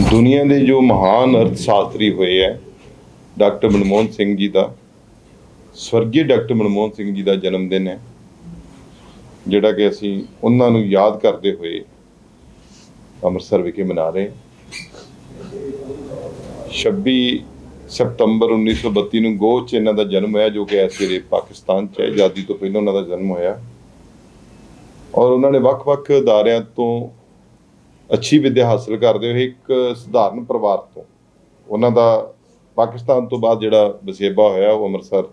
ਦੁਨੀਆ ਦੇ ਜੋ ਮਹਾਨ ਅਰਥ ਸ਼ਾਸਤਰੀ ਹੋਏ ਹੈ, ਡਾਕਟਰ ਮਨਮੋਹਨ ਸਿੰਘ ਜੀ ਦਾ, ਸਵਰਗੀ ਡਾਕਟਰ ਮਨਮੋਹਨ ਸਿੰਘ ਜੀ ਦਾ ਜਨਮ ਦਿਨ ਹੈ, ਜਿਹੜਾ ਕਿ ਅਸੀਂ ਉਹਨਾਂ ਨੂੰ ਯਾਦ ਕਰਦੇ ਹੋਏ ਅੰਮ੍ਰਿਤਸਰ ਵਿਖੇ ਮਨਾ ਰਹੇ ਹਾਂ। 26 ਸਤੰਬਰ 1932 ਨੂੰ ਗੋਹ 'ਚ ਇਹਨਾਂ ਦਾ ਜਨਮ ਹੋਇਆ, ਜੋ ਕਿ ਇਸ ਵੇਲੇ ਪਾਕਿਸਤਾਨ 'ਚ ਹੈ, ਆਜ਼ਾਦੀ ਤੋਂ ਪਹਿਲਾਂ ਉਹਨਾਂ ਦਾ ਜਨਮ ਹੋਇਆ ਔਰ ਉਹਨਾਂ ਨੇ ਵੱਖ-ਵੱਖ ਅਦਾਰਿਆਂ ਤੋਂ ਅੱਛੀ ਵਿੱਦਿਆ ਹਾਸਲ ਕਰਦੇ ਹੋਏ ਇੱਕ ਸਧਾਰਨ ਪਰਿਵਾਰ ਤੋਂ। ਉਹਨਾਂ ਦਾ ਪਾਕਿਸਤਾਨ ਤੋਂ ਬਾਅਦ ਜਿਹੜਾ ਵਸੇਬਾ ਹੋਇਆ ਉਹ ਅੰਮ੍ਰਿਤਸਰ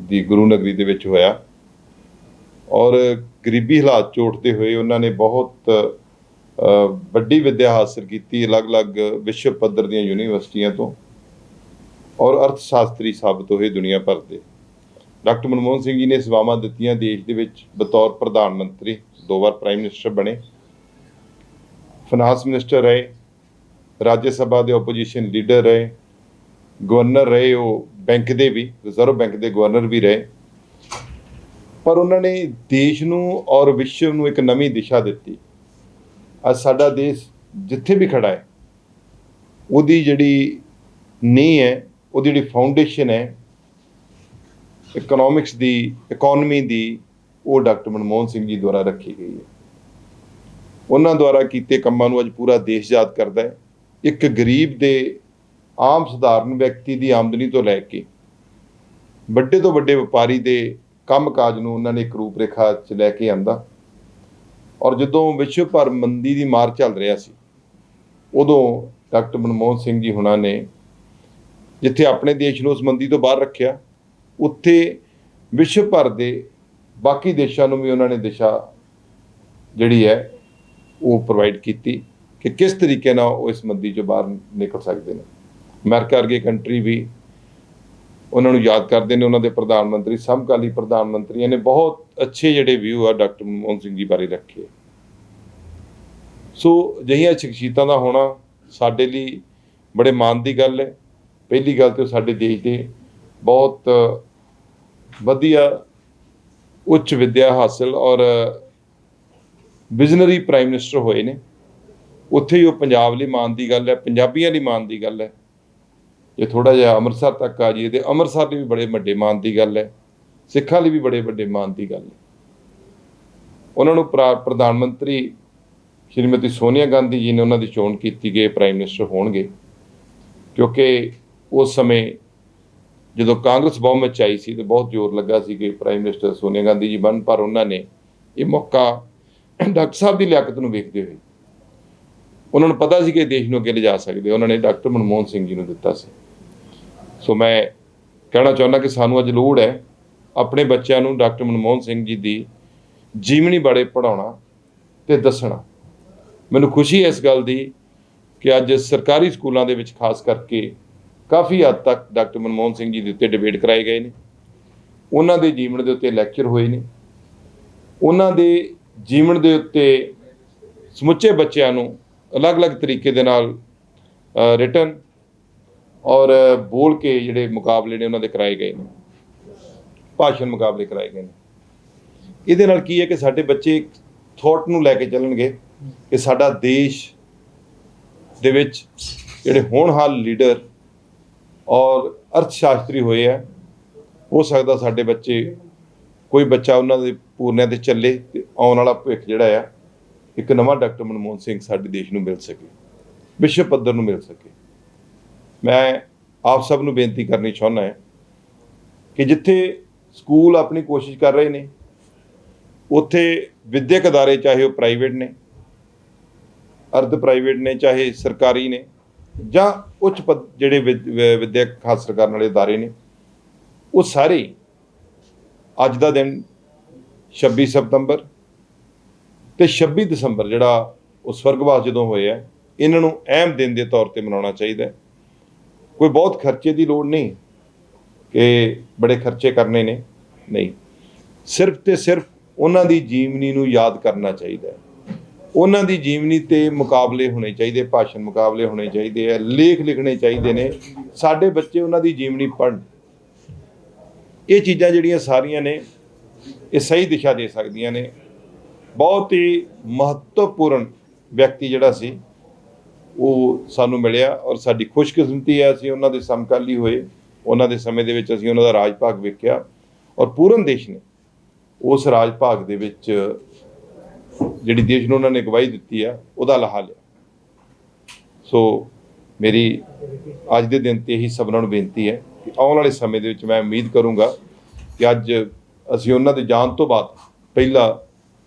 ਦੀ ਗੁਰੂ ਨਗਰੀ ਦੇ ਵਿੱਚ ਹੋਇਆ। ਔਰ ਗਰੀਬੀ ਹਾਲਾਤ 'ਚ ਉੱਠਦੇ ਹੋਏ ਉਹਨਾਂ ਨੇ ਬਹੁਤ ਵੱਡੀ ਵਿੱਦਿਆ ਹਾਸਲ ਕੀਤੀ ਅਲੱਗ-ਅਲੱਗ ਵਿਸ਼ਵ ਪੱਧਰ ਦੀਆਂ ਯੂਨੀਵਰਸਿਟੀਆਂ ਤੋਂ ਔਰ ਅਰਥ ਸ਼ਾਸਤਰੀ ਸਾਬਤ ਹੋਏ ਦੁਨੀਆ ਭਰ ਦੇ। ਡਾਕਟਰ ਮਨਮੋਹਨ ਸਿੰਘ ਜੀ ਨੇ ਸੇਵਾਵਾਂ ਦਿੱਤੀਆਂ ਦੇਸ਼ ਦੇ ਵਿੱਚ ਬਤੌਰ ਪ੍ਰਧਾਨ ਮੰਤਰੀ, ਦੋ ਵਾਰ ਪ੍ਰਾਈਮ ਮਿਨਿਸਟਰ ਬਣੇ। ਫਾਈਨਾਂਸ ਮਿਨਿਸਟਰ ਰਹੇ ਰਾਜ ਸਭਾ ਦੇ ਆਪੋਜੀਸ਼ਨ ਲੀਡਰ ਰਹੇ ਗਵਰਨਰ ਰਹੇ ਉਹ ਬੈਂਕ ਦੇ ਵੀ ਰਿਜ਼ਰਵ ਬੈਂਕ ਦੇ ਗਵਰਨਰ ਵੀ ਰਹੇ ਪਰ ਉਹਨਾਂ ਨੇ ਦੇਸ਼ ਨੂੰ ਔਰ ਵਿਸ਼ਵ ਨੂੰ ਇੱਕ ਨਵੀਂ ਦਿਸ਼ਾ ਦਿੱਤੀ। ਅੱਜ ਸਾਡਾ ਦੇਸ਼ ਜਿੱਥੇ ਵੀ ਖੜਾ ਹੈ, ਉਹਦੀ ਜਿਹੜੀ ਨੀਂਹ ਹੈ, ਉਹਦੀ ਜਿਹੜੀ ਫਾਊਂਡੇਸ਼ਨ ਹੈ ਇਕਨੋਮਿਕਸ ਦੀ ਇਕਨੋਮੀ ਦੀ, ਉਹ ਡਾਕਟਰ ਮਨਮੋਹਨ ਸਿੰਘ ਜੀ ਦੁਆਰਾ ਰੱਖੀ ਗਈ ਹੈ। ਉਹਨਾਂ ਦੁਆਰਾ ਕੀਤੇ ਕੰਮਾਂ ਨੂੰ ਅੱਜ ਪੂਰਾ ਦੇਸ਼ ਯਾਦ ਕਰਦਾ ਹੈ। ਇੱਕ ਗਰੀਬ ਦੇ ਆਮ ਸਧਾਰਨ ਵਿਅਕਤੀ ਦੀ ਆਮਦਨੀ ਤੋਂ ਲੈ ਕੇ ਵੱਡੇ ਤੋਂ ਵੱਡੇ ਵਪਾਰੀ ਦੇ ਕੰਮਕਾਜ ਨੂੰ ਉਹਨਾਂ ਨੇ ਇੱਕ ਰੂਪਰੇਖਾ 'ਚ ਲੈ ਕੇ ਆਂਦਾ। ਔਰ ਜਦੋਂ ਵਿਸ਼ਵ ਭਰ ਮੰਦੀ ਦੀ ਮਾਰ ਚੱਲ ਰਿਹਾ ਸੀ, ਉਦੋਂ ਡਾਕਟਰ ਮਨਮੋਹਨ ਸਿੰਘ ਜੀ ਹੁਣਾਂ ਨੇ ਜਿੱਥੇ ਆਪਣੇ ਦੇਸ਼ ਨੂੰ ਉਸ ਮੰਦੀ ਤੋਂ ਬਾਹਰ ਰੱਖਿਆ, ਉੱਥੇ ਵਿਸ਼ਵ ਭਰ ਦੇ ਬਾਕੀ ਦੇਸ਼ਾਂ ਨੂੰ ਵੀ ਉਹਨਾਂ ਨੇ ਦਿਸ਼ਾ ਜਿਹੜੀ ਹੈ ਉਹ ਪ੍ਰੋਵਾਈਡ ਕੀਤੀ ਕਿ ਕਿਸ ਤਰੀਕੇ ਨਾਲ ਉਹ ਇਸ ਮੰਦੀ ਚੋਂ ਬਾਹਰ ਨਿਕਲ ਸਕਦੇ ਨੇ। ਅਮਰੀਕਾ ਵਰਗੇ ਕੰਟਰੀ ਵੀ ਉਹਨਾਂ ਨੂੰ ਯਾਦ ਕਰਦੇ ਨੇ, ਉਹਨਾਂ ਦੇ ਪ੍ਰਧਾਨ ਮੰਤਰੀ, ਸਮਕਾਲੀ ਪ੍ਰਧਾਨ ਮੰਤਰੀਆਂ ਨੇ ਬਹੁਤ ਅੱਛੇ ਜਿਹੜੇ ਵਿਊ ਆ ਡਾਕਟਰ ਮਨਮੋਹਨ ਸਿੰਘ ਜੀ ਬਾਰੇ ਰੱਖੇ। ਸੋ ਅਜਿਹੀਆਂ ਸ਼ਖਸੀਅਤਾਂ ਦਾ ਹੋਣਾ ਸਾਡੇ ਲਈ ਬੜੇ ਮਾਣ ਦੀ ਗੱਲ ਹੈ। ਪਹਿਲੀ ਗੱਲ ਤੇ ਉਹ ਸਾਡੇ ਦੇਸ਼ ਦੇ ਬਹੁਤ ਵਧੀਆ ਉੱਚ ਵਿੱਦਿਆ ਹਾਸਲ ਔਰ ਵਿਜ਼ਨਰੀ ਪ੍ਰਾਈਮ ਮਿਨਿਸਟਰ ਹੋਏ ਨੇ। ਉੱਥੇ ਹੀ ਉਹ ਪੰਜਾਬ ਲਈ ਮਾਣ ਦੀ ਗੱਲ ਹੈ, ਪੰਜਾਬੀਆਂ ਲਈ ਮਾਣ ਦੀ ਗੱਲ ਹੈ। ਜੇ ਥੋੜਾ ਜਿਹਾ ਅੰਮ੍ਰਿਤਸਰ ਤੱਕ ਆ ਜਾਈਏ ਤੇ ਅੰਮ੍ਰਿਤਸਰ ਲਈ ਵੀ ਬੜੇ ਵੱਡੇ ਮਾਣ ਦੀ ਗੱਲ ਹੈ, ਸਿੱਖਾਂ ਲਈ ਵੀ ਬੜੇ ਵੱਡੇ ਮਾਣ ਦੀ ਗੱਲ ਹੈ। ਉਹਨਾਂ ਨੂੰ ਪ੍ਰਾ- ਪ੍ਰਧਾਨ ਮੰਤਰੀ ਸ਼੍ਰੀਮਤੀ ਸੋਨੀਆ ਗਾਂਧੀ ਜੀ ਨੇ ਉਹਨਾਂ ਦੀ ਚੋਣ ਕੀਤੀ ਗਈ ਪ੍ਰਾਈਮ ਮਿਨਿਸਟਰ ਹੋਣਗੇ। ਕਿਉਂਕਿ ਉਸ ਸਮੇਂ ਜਦੋਂ ਕਾਂਗਰਸ ਬਹੁਮਤ 'ਚ ਆਈ ਸੀ ਤੇ ਬਹੁਤ ਜ਼ੋਰ ਲੱਗਾ ਸੀ ਕਿ ਪ੍ਰਾਈਮ ਮਿਨਿਸਟਰ ਸੋਨੀਆ ਗਾਂਧੀ ਜੀ ਬਣ, ਪਰ ਉਹਨਾਂ ਨੇ ਇਹ ਮੌਕਾ ਡਾਕਟਰ ਸਾਹਿਬ ਦੀ ਲਿਆਕਤ ਨੂੰ ਵੇਖਦੇ ਹੋਏ। ਉਹਨਾਂ ਨੂੰ ਪਤਾ ਸੀ ਕਿ ਦੇਸ਼ ਨੂੰ ਅੱਗੇ ਲਿਜਾ ਸਕਦੇ। ਉਹਨਾਂ ਨੇ ਡਾਕਟਰ ਮਨਮੋਹਨ ਸਿੰਘ ਜੀ ਨੂੰ ਦਿੱਤਾ ਸੀ। ਸੋ ਮੈਂ ਕਹਿਣਾ ਚਾਹੁੰਦਾ ਕਿ ਸਾਨੂੰ ਅੱਜ ਲੋੜ ਹੈ ਆਪਣੇ ਬੱਚਿਆਂ ਨੂੰ ਡਾਕਟਰ ਮਨਮੋਹਨ ਸਿੰਘ ਜੀ ਦੀ ਜੀਵਨੀ ਬਾਰੇ ਪੜਾਉਣਾ ਤੇ ਦੱਸਣਾ। ਮੈਨੂੰ ਖੁਸ਼ੀ ਹੈ ਇਸ ਗੱਲ ਦੀ ਕਿ ਅੱਜ ਸਰਕਾਰੀ ਸਕੂਲਾਂ ਦੇ ਵਿੱਚ ਖਾਸ ਕਰਕੇ ਕਾਫੀ ਹੱਦ ਤੱਕ ਡਾਕਟਰ ਮਨਮੋਹਨ ਸਿੰਘ ਜੀ ਦੇ ਉੱਤੇ ਡਿਬੇਟ ਕਰਾਏ ਗਏ ਨੇ। ਉਹਨਾਂ ਦੇ ਜੀਵਨ ਦੇ ਉੱਤੇ ਲੈਕਚਰ ਹੋਏ ਨੇ। ਉਹਨਾਂ ਦੇ ਜੀਵਨ ਦੇ ਉੱਤੇ ਸਮੁੱਚੇ ਬੱਚਿਆਂ ਨੂੰ ਅਲੱਗ-ਅਲੱਗ ਤਰੀਕੇ ਦੇ ਨਾਲ ਰਿਟਨ ਔਰ ਬੋਲ ਕੇ ਜਿਹੜੇ ਮੁਕਾਬਲੇ ਨੇ ਉਹਨਾਂ ਦੇ ਕਰਾਏ ਗਏ ਨੇ। ਭਾਸ਼ਣ ਮੁਕਾਬਲੇ ਕਰਾਏ ਗਏ ਨੇ। ਇਹਦੇ ਨਾਲ ਕੀ ਹੈ ਕਿ ਸਾਡੇ ਬੱਚੇ ਥੋਟ ਨੂੰ ਲੈ ਕੇ ਚੱਲਣਗੇ ਕਿ ਸਾਡਾ ਦੇਸ਼ ਦੇ ਵਿੱਚ ਜਿਹੜੇ ਹੋਣਹਾਲ ਲੀਡਰ ਔਰ ਅਰਥ ਸ਼ਾਸਤਰੀ ਹੋਏ ਆ, ਹੋ ਸਕਦਾ ਸਾਡੇ ਬੱਚੇ ਕੋਈ ਬੱਚਾ ਉਹਨਾਂ ਦੇ ਪੂਰਨਿਆਂ ਤੇ ਚੱਲੇ ਤੇ ਆਉਣ ਵਾਲਾ ਭਵਿੱਖ ਜਿਹੜਾ ਆ, ਇੱਕ ਨਵਾਂ ਡਾਕਟਰ ਮਨਮੋਹਨ ਸਿੰਘ ਸਾਡੇ ਦੇਸ਼ ਨੂੰ ਮਿਲ ਸਕੇ, ਵਿਸ਼ਵ ਪੱਧਰ ਨੂੰ ਮਿਲ ਸਕੇ। ਮੈਂ ਆਪ ਸਭ ਨੂੰ ਬੇਨਤੀ ਕਰਨੀ ਚਾਹੁੰਦਾ ਹਾਂ ਕਿ ਜਿੱਥੇ ਸਕੂਲ ਆਪਣੀ ਕੋਸ਼ਿਸ਼ ਕਰ ਰਹੇ ਨੇ, ਉੱਥੇ ਵਿਦਿਅਕ ਅਦਾਰੇ ਚਾਹੇ ਉਹ ਪ੍ਰਾਈਵੇਟ ਨੇ, ਅਰਧ ਪ੍ਰਾਈਵੇਟ ਨੇ, ਚਾਹੇ ਸਰਕਾਰੀ ਨੇ, ਜਾਂ ਉੱਚ ਪਦ ਜਿਹੜੇ ਵਿਦ- ਵਿ- ਵਿਦਿਅਕ ਹਾਸਲ ਕਰਨ ਵਾਲੇ ਅਦਾਰੇ ਨੇ, ਉਹ ਸਾਰੇ ਅੱਜ ਦਾ ਦਿਨ 26 ਸਤੰਬਰ ਤੇ 26 ਦਸੰਬਰ ਜਿਹੜਾ ਉਹ ਸਵਰਗਵਾਸ ਜਦੋਂ ਹੋਏ ਆ, ਇਹਨਾਂ ਨੂੰ ਅਹਿਮ ਦਿਨ ਦੇ ਤੌਰ ਤੇ ਮਨਾਉਣਾ ਚਾਹੀਦਾ ਕੋਈ ਬਹੁਤ ਖਰਚੇ ਦੀ ਲੋੜ ਨਹੀਂ ਕਿ ਬੜੇ ਖਰਚੇ ਕਰਨੇ ਨੇ, ਨਹੀਂ। ਸਿਰਫ ਤੇ ਸਿਰਫ ਉਹਨਾਂ ਦੀ ਜੀਵਨੀ ਨੂੰ ਯਾਦ ਕਰਨਾ ਚਾਹੀਦਾ ਹੈ। ਉਹਨਾਂ ਦੀ ਜੀਵਨੀ ਤੇ ਮੁਕਾਬਲੇ ਹੋਣੇ ਚਾਹੀਦੇ, ਭਾਸ਼ਣ ਮੁਕਾਬਲੇ ਹੋਣੇ ਚਾਹੀਦੇ ਆ ਲੇਖ ਲਿਖਣੇ ਚਾਹੀਦੇ ਨੇ। ਸਾਡੇ ਬੱਚੇ ਉਹਨਾਂ ਦੀ ਜੀਵਨੀ ਪੜ੍ਹਨ। ਇਹ ਚੀਜ਼ਾਂ ਜਿਹੜੀਆਂ ਸਾਰੀਆਂ ਨੇ, ਇਹ ਸਹੀ ਦਿਸ਼ਾ ਦੇ ਸਕਦੀਆਂ ਨੇ। ਬਹੁਤ ਹੀ ਮਹੱਤਵਪੂਰਨ ਵਿਅਕਤੀ ਜਿਹੜਾ ਸੀ, ਉਹ ਸਾਨੂੰ ਮਿਲਿਆ ਔਰ ਸਾਡੀ ਖੁਸ਼ਕਿਸਮਤੀ ਹੈ, ਅਸੀਂ ਉਹਨਾਂ ਦੇ ਸਮਕਾਲੀ ਹੋਏ। ਉਹਨਾਂ ਦੇ ਸਮੇਂ ਦੇ ਵਿੱਚ ਅਸੀਂ ਉਹਨਾਂ ਦਾ ਰਾਜ ਭਾਗ ਵੇਖਿਆ ਔਰ ਪੂਰਨ ਦੇਸ਼ ਨੇ। ਉਸ ਰਾਜ ਭਾਗ ਦੇ ਵਿੱਚ ਜਿਹੜੀ ਦੇਸ਼ ਨੂੰ ਉਹਨਾਂ ਨੇ ਅਗਵਾਈ ਦਿੱਤੀ ਆ, ਉਹਦਾ ਲਾਹਾ ਲਿਆ। ਸੋ ਮੇਰੀ ਅੱਜ ਦੇ ਦਿਨ ਤੇ ਇਹੀ ਸਭਨਾਂ ਨੂੰ ਬੇਨਤੀ ਹੈ ਕਿ ਆਉਣ ਵਾਲੇ ਸਮੇਂ ਦੇ ਵਿੱਚ ਮੈਂ ਉਮੀਦ ਕਰੂੰਗਾ ਕਿ ਅੱਜ ਅਸੀਂ ਉਹਨਾਂ ਦੇ ਜਾਣ ਤੋਂ ਬਾਅਦ ਪਹਿਲਾ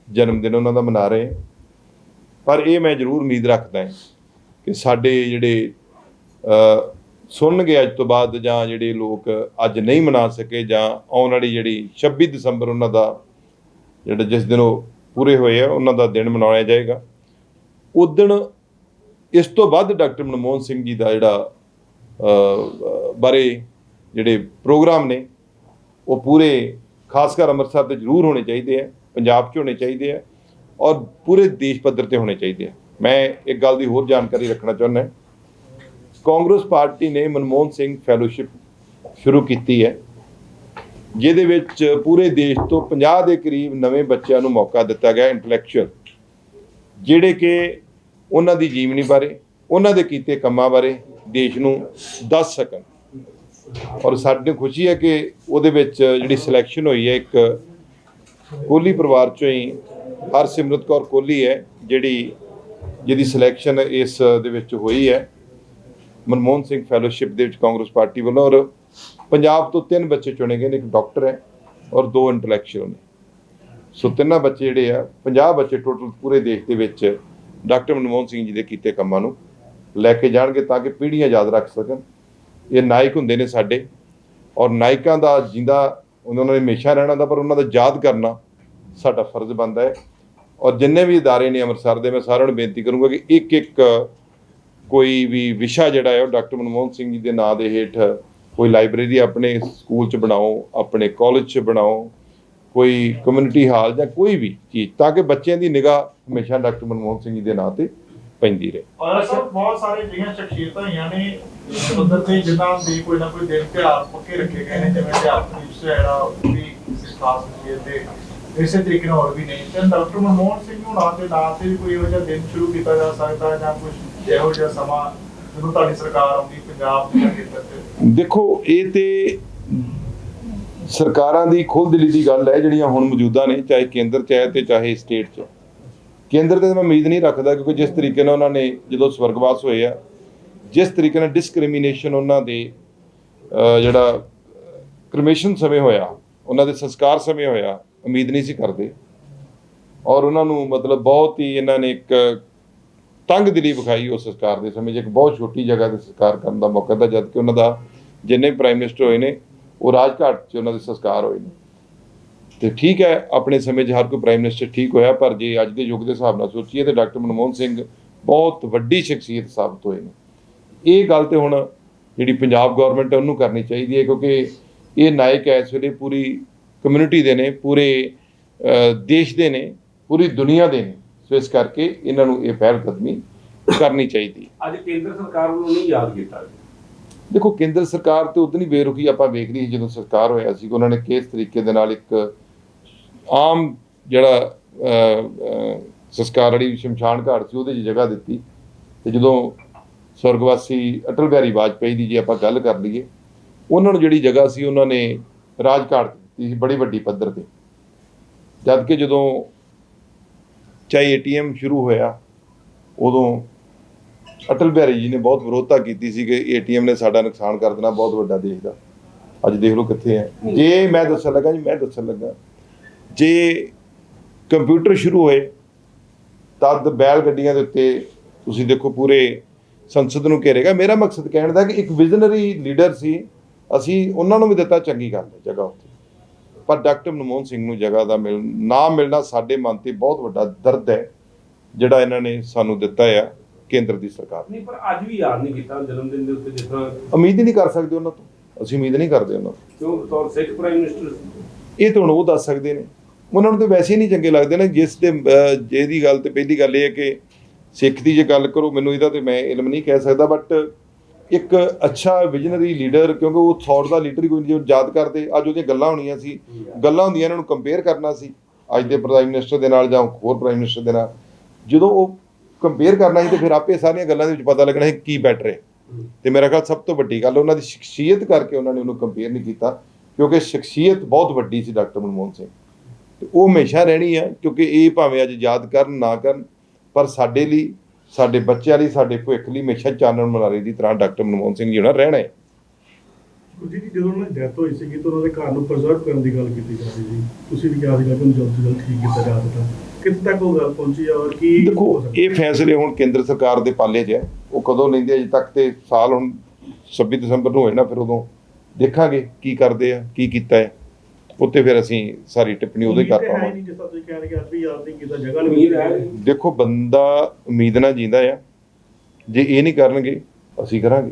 ਜਨਮ ਦਿਨ ਉਹਨਾਂ ਦਾ ਮਨਾ ਰਹੇ ਹਾਂ। ਪਰ ਇਹ ਮੈਂ ਜ਼ਰੂਰ ਉਮੀਦ ਰੱਖਦਾ ਹਾਂ ਕਿ ਸਾਡੇ ਜਿਹੜੇ ਸੁਣਨਗੇ ਅੱਜ ਤੋਂ ਬਾਅਦ ਜਾਂ ਜਿਹੜੇ ਲੋਕ ਅੱਜ ਨਹੀਂ ਮਨਾ ਸਕੇ ਜਾਂ ਆਉਣ ਵਾਲੀ ਜਿਹੜੀ 26 ਦਸੰਬਰ ਉਹਨਾਂ ਦਾ ਜਿਹੜਾ ਜਿਸ ਦਿਨ ਉਹ ਪੂਰੇ ਹੋਏ ਆ, ਉਹਨਾਂ ਦਾ ਦਿਨ ਮਨਾਇਆ ਜਾਏਗਾ। ਦਿਨ ਇਸ ਤੋਂ ਵੱਧ ਡਾਕਟਰ ਮਨਮੋਹਨ ਸਿੰਘ ਜੀ ਦਾ ਜਿਹੜਾ ਬਾਰੇ ਜਿਹੜੇ ਪ੍ਰੋਗਰਾਮ ਨੇ, ਉਹ ਪੂਰੇ ਖਾਸ ਕਰ ਅੰਮ੍ਰਿਤਸਰ ਤੇ ਜ਼ਰੂਰ ਹੋਣੇ ਚਾਹੀਦੇ ਆ, ਪੰਜਾਬ 'ਚ ਹੋਣੇ ਚਾਹੀਦੇ ਆ ਔਰ ਪੂਰੇ ਦੇਸ਼ ਪੱਧਰ ਤੇ ਹੋਣੇ ਚਾਹੀਦੇ ਆ। ਮੈਂ ਇੱਕ ਗੱਲ ਦੀ ਹੋਰ ਜਾਣਕਾਰੀ ਰੱਖਣਾ ਚਾਹੁੰਦਾ ਕਾਂਗਰਸ ਪਾਰਟੀ ਨੇ ਮਨਮੋਹਨ ਸਿੰਘ ਫੈਲੋਸ਼ਿਪ ਸ਼ੁਰੂ ਕੀਤੀ ਹੈ, ਜਿਹਦੇ ਵਿੱਚ ਪੂਰੇ ਦੇਸ਼ ਤੋਂ 50 ਦੇ ਕਰੀਬ ਨਵੇਂ ਬੱਚਿਆਂ ਨੂੰ ਮੌਕਾ ਦਿੱਤਾ ਗਿਆ ਇੰਟੈਲੈਕਚੁਅਲ ਜਿਹੜੇ ਕਿ ਉਹਨਾਂ ਦੀ ਜੀਵਨੀ ਬਾਰੇ, ਉਹਨਾਂ ਦੇ ਕੀਤੇ ਕੰਮਾਂ ਬਾਰੇ ਦੇਸ਼ ਨੂੰ ਦੱਸ ਸਕਣ। ਔਰ ਸਾਡੇ ਨੂੰ ਖੁਸ਼ੀ ਹੈ ਕਿ ਉਹਦੇ ਵਿੱਚ ਜਿਹੜੀ ਸਿਲੈਕਸ਼ਨ ਹੋਈ ਹੈ, ਇੱਕ ਕੋਹਲੀ ਪਰਿਵਾਰ ਚੋਂ ਹੀ ਹਰਸਿਮਰਤ ਕੌਰ ਕੋਹਲੀ ਹੈ, ਜਿਹੜੀ ਜਿਹਦੀ ਸਿਲੈਕਸ਼ਨ ਇਸ ਦੇ ਵਿੱਚ ਹੋਈ ਹੈ। ਮਨਮੋਹਨ ਸਿੰਘ ਫੈਲੋਸ਼ਿਪ ਦੇ ਵਿੱਚ ਕਾਂਗਰਸ ਪਾਰਟੀ ਵੱਲੋਂ ਔਰ ਪੰਜਾਬ ਤੋਂ ਤਿੰਨ ਬੱਚੇ ਚੁਣੇ ਗਏ ਨੇ, ਇੱਕ ਡਾਕਟਰ ਹੈ ਔਰ ਦੋ ਇੰਟੈਲੈਕਚੁਅਲ ਨੇ। ਸੋ ਤਿੰਨਾਂ ਬੱਚੇ ਜਿਹੜੇ ਆ 50 ਬੱਚੇ ਟੋਟਲ ਪੂਰੇ ਦੇਸ਼ ਦੇ ਵਿੱਚ ਡਾਕਟਰ ਮਨਮੋਹਨ ਸਿੰਘ ਜੀ ਦੇ ਕੀਤੇ ਕੰਮਾਂ ਨੂੰ ਲੈ ਕੇ ਜਾਣਗੇ ਤਾਂ ਕਿ ਪੀੜ੍ਹੀਆਂ ਯਾਦ ਰੱਖ ਸਕਣ। ਇਹ ਨਾਇਕ ਹੁੰਦੇ ਨੇ ਸਾਡੇ ਔਰ ਨਾਇਕਾਂ ਦਾ ਜਿੰਦਾ ਉਹਨਾਂ ਨੇ ਹਮੇਸ਼ਾ ਰਹਿਣਾ ਦਾ ਪਰ ਉਹਨਾਂ ਦਾ ਯਾਦ ਕਰਨਾ ਸਾਡਾ ਫਰਜ਼ ਬਣਦਾ ਹੈ ਔਰ ਜਿੰਨੇ ਵੀ ادارے ਨੇ ਅੰਮ੍ਰਿਤਸਰ ਦੇ ਮੈਂ ਸਾਰਿਆਂ ਨੂੰ ਬੇਨਤੀ ਕਰੂੰਗਾ ਕਿ ਇੱਕ ਇੱਕ ਕੋਈ ਵੀ ਵਿਸ਼ਾ ਜਿਹੜਾ ਹੈ ਉਹ ਡਾਕਟਰ ਮਨਮੋਹਨ ਸਿੰਘ ਜੀ ਦੇ ਨਾਂ ਦੇ ਹੇਠ ਕੋਈ ਲਾਇਬ੍ਰੇਰੀ ਆਪਣੇ ਸਕੂਲ 'ਚ ਬਣਾਓ ਆਪਣੇ ਕਾਲਜ 'ਚ ਬਣਾਓ ਕੋਈ ਕਮਿਊਨਿਟੀ ਹਾਲ ਜਾਂ ਕੋਈ ਵੀ ਚੀਜ਼ ਤਾਂ ਕਿ ਬੱਚਿਆਂ ਦੀ ਨਿਗਾਹ ਹਮੇਸ਼ਾ ਡਾਕਟਰ ਮਨਮੋਹਨ ਸਿੰਘ ਜੀ ਦੇ ਨਾਂ ਤੇ ਪੈਂਦੀ ਰਹੇ। ਔਰ ਸਰ ਬਹੁਤ ਸਾਰੇ ਜਿਹੜੀਆਂ ਸ਼ਖਸੀਅਤਾਂ ਹੋਈਆਂ ਨੇ ਪੱਧਰ ਤੇ ਜਿਨ੍ਹਾਂ ਦੀ ਕੋਈ ਨਾ ਕੋਈ ਦਿਨ ਤਿਉਹਾਰ ਪੱਕੇ ਰੱਖੇ ਗਏ ਨੇ ਜਿਵੇਂ ਅਧਿਆਪਕ ਦਿਵਸ ਹੈ ਜਿਹੜਾ ਉਹ ਵੀ ਕਿਸੇ ਖਾਸ ਸ਼ਖਸੀਅਤ ਦੇ ਇਸੇ ਤਰੀਕੇ ਨਾਲ ਹੋਰ ਵੀ ਨਹੀਂ ਤੇ ਡਾਕਟਰ ਮਨਮੋਹਨ ਸਿੰਘ ਨੂੰ ਨਾਂ ਦੇ ਨਾਂ ਤੇ ਕੋਈ ਇਹੋ ਜਿਹਾ ਦਿਨ ਸ਼ੁਰੂ ਕੀਤਾ ਜਾ ਸਕਦਾ ਜਾਂ ਕੁਝ ਇਹੋ ਜਿਹਾ ਸਮਾਂ ਜਦੋਂ ਤੁਹਾਡੀ ਸਰਕਾਰ ਆਉਂਦੀ ਪੰਜਾਬ ਦੇ ਖੇਤਰ ਤੇ? ਦੇਖੋ ਇਹ ਤੇ ਸਰਕਾਰਾਂ ਦੀ ਖੁੱਲ੍ਹਦਿਲੀ ਦੀ ਗੱਲ ਹੈ ਜਿਹੜੀਆਂ ਹੁਣ ਮੌਜੂਦਾ ਨੇ ਚਾਹੇ ਕੇਂਦਰ 'ਚ ਹੈ ਤੇ ਚਾਹੇ ਸਟੇਟ 'ਚ। ਕੇਂਦਰ ਤੇ ਮੈਂ ਉਮੀਦ ਨਹੀਂ ਰੱਖਦਾ ਕਿਉਂਕਿ ਜਿਸ ਤਰੀਕੇ ਨਾਲ ਉਹਨਾਂ ਨੇ ਜਦੋਂ ਸਵਰਗਵਾਸ ਹੋਏ ਆ, ਜਿਸ ਤਰੀਕੇ ਨਾਲ ਡਿਸਕ੍ਰਿਮੀਨੇਸ਼ਨ ਉਹਨਾਂ ਦੇ ਜਿਹੜਾ ਕ੍ਰਿਮੇਸ਼ਨ ਸਮੇਂ ਹੋਇਆ, ਉਹਨਾਂ ਦੇ ਸੰਸਕਾਰ ਸਮੇਂ ਹੋਇਆ, ਉਮੀਦ ਨਹੀਂ ਸੀ ਕਰਦੇ। ਔਰ ਉਹਨਾਂ ਨੂੰ ਮਤਲਬ ਬਹੁਤ ਹੀ ਇਹਨਾਂ ਨੇ ਇੱਕ ਤੰਗ ਦਿਲੀ ਵਿਖਾਈ ਉਸ ਸੰਸਕਾਰ ਦੇ ਸਮੇਂ 'ਚ ਇੱਕ ਬਹੁਤ ਛੋਟੀ ਜਗ੍ਹਾ ਤੇ ਸੰਸਕਾਰ ਕਰਨ ਦਾ ਮੌਕਾ ਦਿੱਤਾ ਜਦ ਕਿ ਉਹਨਾਂ ਦਾ ਜਿੰਨੇ ਪ੍ਰਾਈਮ ਮਿਨਿਸਟਰ ਹੋਏ ਨੇ, ਉਹ ਰਾਜਘਾਟ 'ਚ ਉਹਨਾਂ ਦੇ ਸੰਸਕਾਰ ਹੋਏ ਨੇ। ਤੇ ਠੀਕ ਹੈ ਆਪਣੇ ਸਮੇਂ 'ਚ ਹਰ ਕੋਈ ਪ੍ਰਾਈਮ ਮਿਨਿਸਟਰ ਠੀਕ ਹੋਇਆ ਪਰ ਜੇ ਅੱਜ ਦੇ ਯੁੱਗ ਦੇ ਹਿਸਾਬ ਨਾਲ ਸੋਚੀਏ ਤੇ ਡਾਕਟਰ ਮਨਮੋਹਨ ਸਿੰਘ ਬਹੁਤ ਵੱਡੀ ਸ਼ਖਸੀਅਤ ਸਾਬਤ ਹੋਏ ਨੇ। ਇਹ ਗੱਲ ਤੇ ਹੁਣ ਜਿਹੜੀ ਪੰਜਾਬ ਗਵਰਨਮੈਂਟ ਹੈ ਉਹਨੂੰ ਕਰਨੀ ਚਾਹੀਦੀ ਹੈ ਕਿਉਂਕਿ ਇਹ ਨਾਇਕ ਹੈ ਇਸ ਵੇਲੇ ਪੂਰੀ ਕਮਿਊਨਿਟੀ ਦੇ ਨੇ ਪੂਰੇ ਦੇਸ਼ ਦੇ ਨੇ ਪੂਰੀ ਦੁਨੀਆ ਦੇ ਨੇ। ਸੋ ਇਸ ਕਰਕੇ ਇਹਨਾਂ ਨੂੰ ਇਹ ਪਹਿਲ ਕਦਮੀ ਕਰਨੀ ਚਾਹੀਦੀ ਅੱਜ ਕੇਂਦਰ ਸਰਕਾਰ ਵੱਲੋਂ ਨਹੀਂ ਯਾਦ ਕੀਤਾ ਦੇਖੋ ਕੇਂਦਰ ਸਰਕਾਰ ਤੇ ਉਦੋਂ ਹੀ ਬੇਰੁਖੀ ਆਪਾਂ ਵੇਖ ਲਈ ਸੀ ਜਦੋਂ ਸਰਕਾਰ ਹੋਇਆ ਸੀ ਉਹਨਾਂ ਨੇ ਕਿਸ ਤਰੀਕੇ ਦੇ ਨਾਲ ਇੱਕ ਆਮ ਜਿਹੜਾ ਅਹ, ਸੰਸਕਾਰ ਵਾਲੀ ਸ਼ਮਸ਼ਾਨ ਘਾਟ ਸੀ ਉਹਦੇ 'ਚ ਜਗ੍ਹਾ ਦਿੱਤੀ। ਤੇ ਜਦੋਂ ਸਵਰਗਵਾਸੀ ਅਟਲ ਬਿਹਾਰੀ ਵਾਜਪਾਈ ਦੀ ਜੇ ਆਪਾਂ ਗੱਲ ਕਰ ਲਈਏ ਉਹਨਾਂ ਨੂੰ ਜਿਹੜੀ ਜਗ੍ਹਾ ਸੀ ਉਹਨਾਂ ਨੇ ਰਾਜ ਘਾਟ ਦਿੱਤੀ ਸੀ ਬੜੀ ਵੱਡੀ ਪੱਧਰ ਤੇ। ਜਦ ਕਿ ਜਦੋਂ ਚਾਹੇ ਏਟੀਐਮ ਸ਼ੁਰੂ ਹੋਇਆ ਉਦੋਂ ਅਟਲ ਬਿਹਾਰੀ ਜੀ ਨੇ ਬਹੁਤ ਵਿਰੋਧਤਾ ਕੀਤੀ ਸੀ ਕਿ ਏਟੀਐਮ ਨੇ ਸਾਡਾ ਨੁਕਸਾਨ ਕਰ ਦੇਣਾ ਬਹੁਤ ਵੱਡਾ ਦੇਸ਼ ਦਾ। ਅੱਜ ਦੇਖ ਲਓ ਕਿੱਥੇ ਹੈ। ਜੇ ਮੈਂ ਦੱਸਣ ਲੱਗਾ ਜੀ ਮੈਂ ਦੱਸਣ ਲੱਗਾ ਜੇ ਕੰਪਿਊਟਰ ਸ਼ੁਰੂ ਹੋਏ ਤਦ ਬੈਲ ਗੱਡੀਆਂ ਦੇ ਉੱਤੇ ਤੁਸੀਂ ਦੇਖੋ ਪੂਰੇ ਸੰਸਦ ਨੂੰ ਘੇਰੇਗਾ ਮੇਰਾ ਮਕਸਦ ਕਹਿਣ ਦਾ ਕਿ ਇੱਕ ਵਿਜ਼ਨਰੀ ਲੀਡਰ ਸੀ। ਅਸੀਂ ਉਹਨਾਂ ਨੂੰ ਵੀ ਦਿੱਤਾ ਚੰਗੀ ਗੱਲ ਹੈ ਜਗ੍ਹਾ ਉੱਤੇ ਪਰ ਡਾਕਟਰ ਮਨਮੋਹਨ ਸਿੰਘ ਨੂੰ ਜਗ੍ਹਾ ਦਾ ਮਿਲ ਨਾ ਮਿਲਣਾ ਸਾਡੇ ਮਨ ਤੇ ਬਹੁਤ ਵੱਡਾ ਦਰਦ ਹੈ ਜਿਹੜਾ ਇਹਨਾਂ ਨੇ ਸਾਨੂੰ ਦਿੱਤਾ ਆ ਕੇਂਦਰ ਦੀ ਸਰਕਾਰ ਨਹੀਂ ਪਰ ਅੱਜ ਵੀ ਯਾਦ ਨਹੀਂ ਕੀਤਾ ਜਨਮ ਦਿਨ ਦੇ ਉੱਤੇ ਜਿਸ ਤਰ੍ਹਾਂ ਉਮੀਦ ਹੀ ਨਹੀਂ ਕਰ ਸਕਦੇ ਉਹਨਾਂ ਤੋਂ। ਅਸੀਂ ਉਮੀਦ ਨਹੀਂ ਕਰਦੇ ਉਹਨਾਂ ਤੋਂ। ਕਿਉਂ? ਤੌਰ ਸਿੱਖ ਪ੍ਰਾਈਮ ਮਿਨਿਸਟਰ। ਇਹ ਤਾਂ ਉਹ ਦੱਸ ਸਕਦੇ ਨੇ। ਉਹਨਾਂ ਨੂੰ ਤਾਂ ਵੈਸੇ ਹੀ ਨਹੀਂ ਚੰਗੇ ਲੱਗਦੇ ਨੇ, ਜਿਸ ਦੇ ਜਿਹਦੀ ਗੱਲ ਤੇ ਪਹਿਲੀ ਗੱਲ ਇਹ ਹੈ ਕਿ ਸਿੱਖ ਦੀ ਜੇ ਗੱਲ ਕਰੋ, ਮੈਨੂੰ ਇਹਦਾ ਤੇ ਮੈਂ ਇਲਮ ਨਹੀਂ ਕਹਿ ਸਕਦਾ ਬਟ ਇੱਕ ਅੱਛਾ ਵਿਜ਼ਨਰੀ ਲੀਡਰ ਕਿਉਂਕਿ ਉਹ ਥੌਟ ਦਾ ਲੀਡਰ ਹੀ ਕੋਈ ਨਹੀਂ ਯਾਦ ਕਰਦੇ, ਅੱਜ ਉਹਦੀਆਂ ਗੱਲਾਂ ਹੋਣੀਆਂ ਸੀ, ਗੱਲਾਂ ਹੁੰਦੀਆਂ ਇਹਨਾਂ ਨੂੰ ਕੰਪੇਅਰ ਕਰਨਾ ਸੀ, ਅੱਜ ਦੇ ਪ੍ਰਾਈਮ ਮਿਨਿਸਟਰ ਦੇ ਨਾਲ ਜਾਂ ਹੋਰ ਪ੍ਰਾਈਮ ਮਿਨਿਸਟਰ ਦੇ ਨਾਲ, ਜਦੋਂ ਉਹ ਕੰਪੇਅਰ ਕਰਨਾ ਸੀ ਤੇ ਫਿਰ ਆਪੇ ਸਾਰੀਆਂ ਗੱਲਾਂ ਦੇ ਵਿੱਚ ਪਤਾ ਲੱਗਣਾ ਸੀ ਕੀ ਬੈਟਰ ਹੈ। ਤੇ ਮੇਰਾ ਖਿਆਲ ਸਭ ਤੋਂ ਵੱਡੀ ਗੱਲ, ਉਹਨਾਂ ਦੀ ਸ਼ਖਸੀਅਤ ਕਰਕੇ ਉਹਨਾਂ ਨੇ ਉਹਨੂੰ ਕੰਪੇਅਰ ਨਹੀਂ ਕੀਤਾ, ਕਿਉਂਕਿ ਸ਼ਖਸੀਅਤ ਬਹੁਤ ਵੱਡੀ ਸੀ ਡਾਕਟਰ ਮਨਮੋਹਨ ਸਿੰਘ। ਤੇ ਉਹ ਹਮੇਸ਼ਾ ਰਹਿਣੀ ਆ ਕਿਉਂਕਿ ਇਹ ਭਾਵੇਂ ਅੱਜ ਯਾਦ ਕਰਨ ਨਾ ਕਰਨ ਪਰ ਸਾਡੇ ਲਈ ਸਾਡੇ ਬੱਚਿਆਂ ਲਈ ਸਾਡੇ ਭਵਿੱਖ ਲਈ ਹਮੇਸ਼ਾ ਚਾਨਣ ਮੁਨਾਰੇ ਦੀ ਤਰ੍ਹਾਂ ਡਾਕਟਰ ਮਨਮੋਹਨ ਸਿੰਘ ਜੀ ਉਹਨਾਂ ਰਹਿਣਾ ਹੈ। ਜੀ ਜੀ ਜਦੋਂ ਉਹਨਾਂ ਦੀ ਡੈਥ ਹੋਈ ਸੀਗੀ ਤਾਂ ਉਹਨਾਂ ਦੇ ਘਰ ਨੂੰ ਪ੍ਰੀਜ਼ਰਵ ਕਰਨ ਦੀ ਗੱਲ ਕੀਤੀ ਜਾ ਰਹੀ ਸੀ। ਤੁਸੀਂ ਵੀ ਕਿਹਾ ਸੀਗਾ ਕਿ ਉਹਨੂੰ ਜਲਦ ਤੋਂ ਜਲਦ ਠੀਕ ਕੀਤਾ ਜਾ ਸਕਦਾ। ਕਿੱਥੇ ਤੱਕ ਉਹ ਗੱਲ ਪਹੁੰਚੀ ਔਰ ਕੀ ਦੇਖੋ? ਇਹ ਫੈਸਲੇ ਹੁਣ ਕੇਂਦਰ ਸਰਕਾਰ ਦੇ ਪਾਲੇ 'ਚ ਹੈ ਉਹ ਕਦੋਂ ਲੈਂਦੇ ਅਜੇ ਤੱਕ ਤੇ ਸਾਲ ਹੁਣ 26 ਦਸੰਬਰ ਨੂੰ ਹੋਏ ਨਾ ਫਿਰ ਉਦੋਂ ਦੇਖਾਂਗੇ ਕੀ ਕਰਦੇ ਆ ਕੀ ਕੀਤਾ ਹੈ। ਉੱਤੇ ਫਿਰ ਅਸੀਂ ਸਾਰੀ ਟਿੱਪਣੀ ਹੀ ਕਰ ਪਾਵਾਂਗੇ ਦੇਖੋ ਬੰਦਾ ਉਮੀਦ ਨਾਲ ਜਿੰਦਾ ਆ। ਜੇ ਇਹ ਨਹੀਂ ਕਰਨਗੇ ਅਸੀਂ ਕਰਾਂਗੇ।